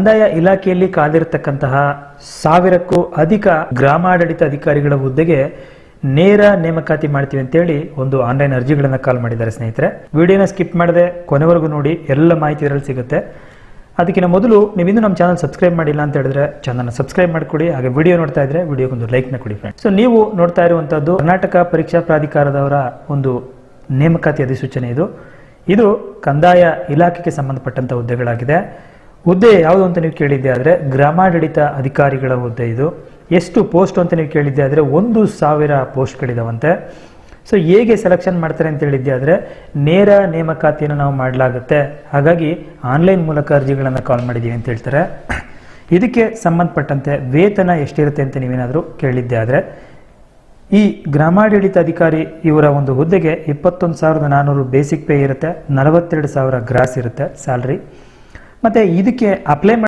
ಕಂದಾಯ ಇಲಾಖೆಯಲ್ಲಿ ಕಾದಿರತಕ್ಕಂತಹ ಸಾವಿರಕ್ಕೂ ಅಧಿಕ ಗ್ರಾಮಾಡಳಿತ ಅಧಿಕಾರಿಗಳ ಹುದ್ದೆಗೆ ನೇರ ನೇಮಕಾತಿ ಮಾಡ್ತೀವಿ ಅಂತೇಳಿ ಒಂದು ಆನ್ಲೈನ್ ಅರ್ಜಿಗಳನ್ನ ಕಾಲ್ ಮಾಡಿದ್ದಾರೆ ಸ್ನೇಹಿತರೆ. ವಿಡಿಯೋನ ಸ್ಕಿಪ್ ಮಾಡದೆ ಕೊನೆವರೆಗೂ ನೋಡಿ, ಎಲ್ಲ ಮಾಹಿತಿ ಇದರಲ್ಲಿ ಸಿಗುತ್ತೆ. ಅದಕ್ಕಿಂತ ಮೊದಲು ನೀವಿನ್ನೂ ನಮ್ಮ ಚಾನಲ್ ಸಬ್ಸ್ಕ್ರೈಬ್ ಮಾಡಿಲ್ಲ ಅಂತ ಹೇಳಿದ್ರೆ ಚಾನಲ್ನ ಸಬ್ಸ್ಕ್ರೈಬ್ ಮಾಡ್ಕೊಡಿ, ಹಾಗೆ ವಿಡಿಯೋ ನೋಡ್ತಾ ಇದ್ರೆ ವಿಡಿಯೋಗೊಂದು ಲೈಕ್ನ ಕೊಡಿ ಫ್ರೆಂಡ್ಸ್ ಸೊ ನೀವು ನೋಡ್ತಾ ಇರುವಂತದ್ದು ಕರ್ನಾಟಕ ಪರೀಕ್ಷಾ ಪ್ರಾಧಿಕಾರದವರ ಒಂದು ನೇಮಕಾತಿ ಅಧಿಸೂಚನೆ ಇದು. ಇದು ಕಂದಾಯ ಇಲಾಖೆಗೆ ಸಂಬಂಧಪಟ್ಟಂತ ಹುದ್ದೆಗಳಾಗಿದೆ. ಹುದ್ದೆ ಯಾವುದು ಅಂತ ನೀವು ಕೇಳಿದ್ದೆ ಆದರೆ ಗ್ರಾಮಾಡಳಿತ ಅಧಿಕಾರಿಗಳ ಹುದ್ದೆ ಇದು. ಎಷ್ಟು ಪೋಸ್ಟ್ ಅಂತ ನೀವು ಕೇಳಿದ್ದೆ ಆದರೆ ಒಂದು ಸಾವಿರ ಪೋಸ್ಟ್ಗಳಿದಾವಂತೆ. ಸೊ ಹೇಗೆ ಸೆಲೆಕ್ಷನ್ ಮಾಡ್ತಾರೆ ಅಂತ ಹೇಳಿದ್ದೆ ಆದರೆ ನೇರ ನೇಮಕಾತಿಯನ್ನು ನಾವು ಮಾಡಲಾಗುತ್ತೆ. ಹಾಗಾಗಿ ಆನ್ಲೈನ್ ಮೂಲಕ ಅರ್ಜಿಗಳನ್ನು ಕಾಲ್ ಮಾಡಿದ್ದೀವಿ ಅಂತ ಹೇಳ್ತಾರೆ. ಇದಕ್ಕೆ ಸಂಬಂಧಪಟ್ಟಂತೆ ವೇತನ ಎಷ್ಟಿರುತ್ತೆ ಅಂತ ನೀವೇನಾದರೂ ಕೇಳಿದ್ದೆ ಆದರೆ ಈ ಗ್ರಾಮಾಡಳಿತ ಅಧಿಕಾರಿ ಇವರ ಒಂದು ಹುದ್ದೆಗೆ ಇಪ್ಪತ್ತೊಂದು ಸಾವಿರದ ನಾನ್ನೂರು ಬೇಸಿಕ್ ಪೇ ಇರುತ್ತೆ, ನಲವತ್ತೆರಡು ಸಾವಿರ ಗ್ರಾಸ್ ಇರುತ್ತೆ ಸ್ಯಾಲ್ರಿ ಮತ್ತು ಇದಕ್ಕೆ ಅಪ್ಲೈ